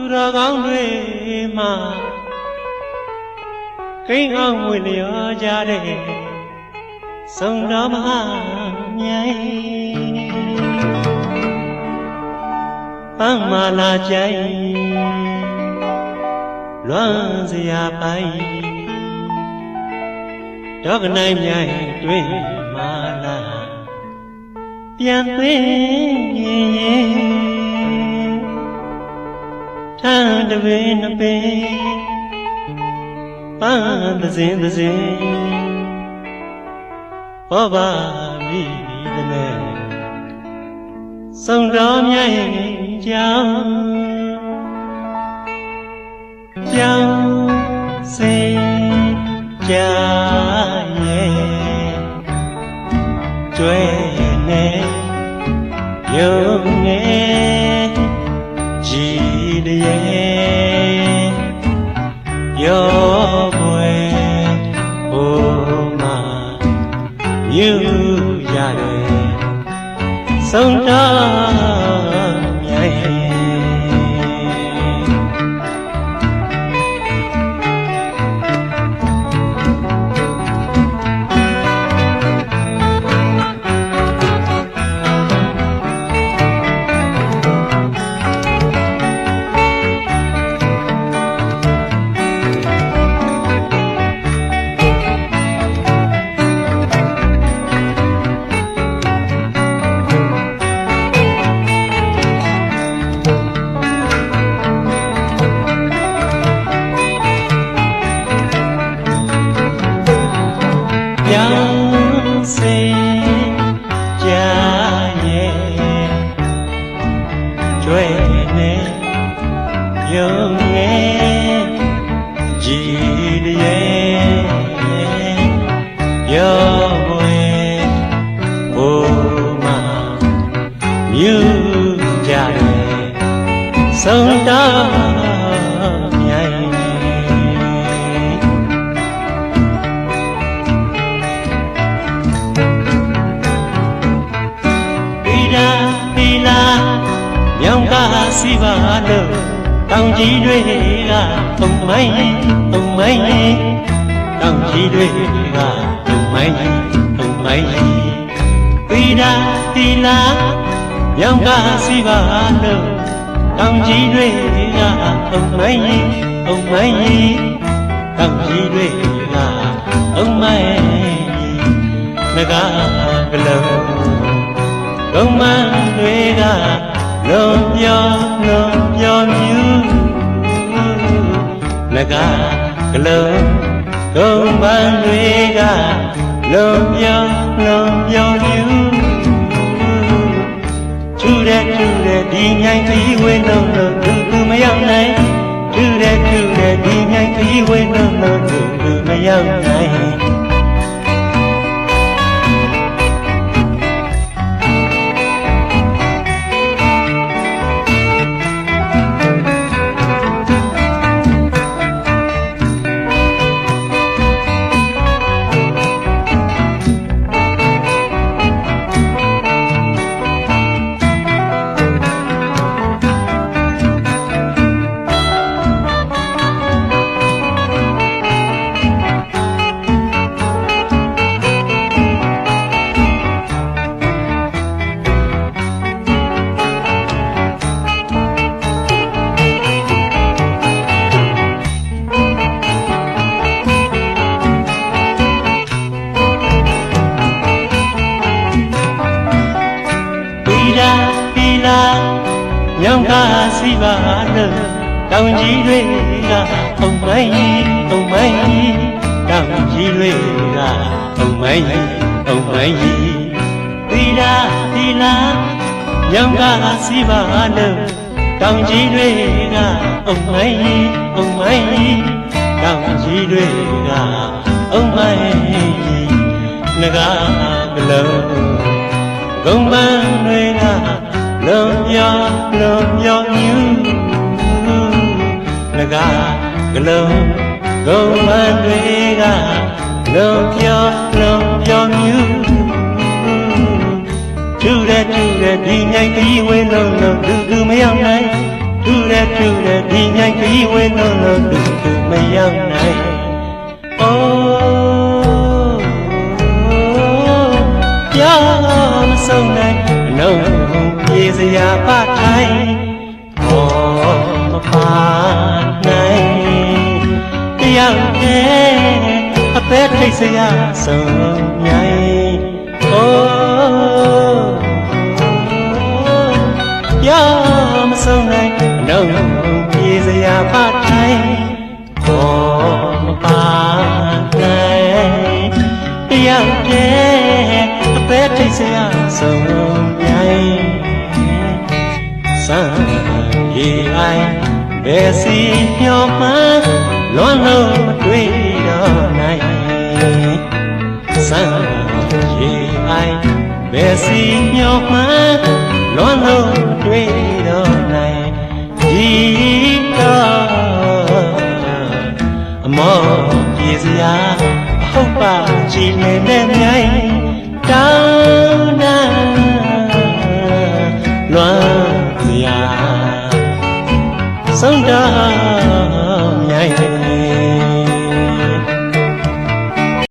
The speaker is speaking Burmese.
သူတော်ကောင်းတွေမှာကိန်းအောင်ဝင်လျော်ကြတဲ့စုံတော်မဟာမြိုင်ပန်းမာလာကြိုင်လွမ်းစရာပိုင်ဒေါကနိုင်မြိုင်တွင်မာလာပြန်သွင်းရင် ထမ်းတပင်နှစ်ပင်ပန်းသစဉ်သစဉ်ဘောပါမိသည်နဲ့စုံတော်မြိုင်ကြောင်းကြောင်းစေကြရဲ့ကျွဲနေယုံနေကြ ည်လျက်ရောပွေဟိုမှာမြူရတယ်ဆုံးတော်မြိုင် စီပါလို့တောင်ကြီးတွေကပုံမိုင်းပုံမိုင်းတောင်ကြီးတွေကပုံမိုင်းပုံမိုင်းပီလာပီလာမြောင်ကားစီပါလို့တောင်ကြီးတွေကပုံမိုင်းပုံမိုင်းတောင်ကြီးတွေကပုံမိုင်းငကားကလုံးကုံမန်းတွေက လုံပြောလုံပြောမြူလကကလုံးကုံမန်းတွေကလုံပြောလုံပြောမြူထူတဲ့ထူတဲ့ဒီမြိုင်ခီးဝင်းလုံးလုံးသူသူမရောက်နိုင်ထူတဲ့ထူတဲ့ဒီမြိုင်ခီးဝင်းလုံးလုံးသူသူမရောက်နိုင် ပီလာပီလာညောင်ကားစီပါလို့တောင်ကြီးတွေကအုံမိုင်းအုံမိုင်းတောင်ကြီးတွေကအုံမိုင်းအုံမိုင်းပီလာပီလာညောင်ကားစီပါလို့တောင်ကြီးတွေကအုံမိုင်းအုံမိုင်းတောင်ကြီးတွေကအုံမိုင်းငကားကလုံးဂုံပန်းတွေက လုံပြောလုံပြောမြူလကကလုံးဂုံပန်းတွေကလုံပြောလုံပြောမြူထူတဲ့ထူတဲ့ဒီမြိုင်ကြီးဝဲလုံးလုံးသူသူမရောက်နိုင်ထူတဲ့ထူတဲ့ဒီညိုင်ခီးဝဲလုံးလုံးသူသူမရောက်နိုင်အိုးပြောမဆုံးနိုင်အ လုံးပြေစရာပထိုင်ဘောမပါနိုင်တယောက်တည်းအသက်ထိတ်စရာဆုံးမြိုင်အိုးပြောမဆုံးနိုင်အလုံးပြေစရာဖထိုင်ဘောမပါနိုင်တယောက်တည်းအပဲထိတ်စရာဆုံးမြိုင် စံရေအိုင်ဘယ်စီမျောမှန်းလွန်လို့မတွေ့တော့နိုင်စံရေအိုင်ဘယ်စီမျောမှန်းလွန်လို့မတွေ့တော့နိုင်ဒီတော့အမောပြေစရာအဟုတ်ပါကြည်နေတဲ့မြိုင်တောင်း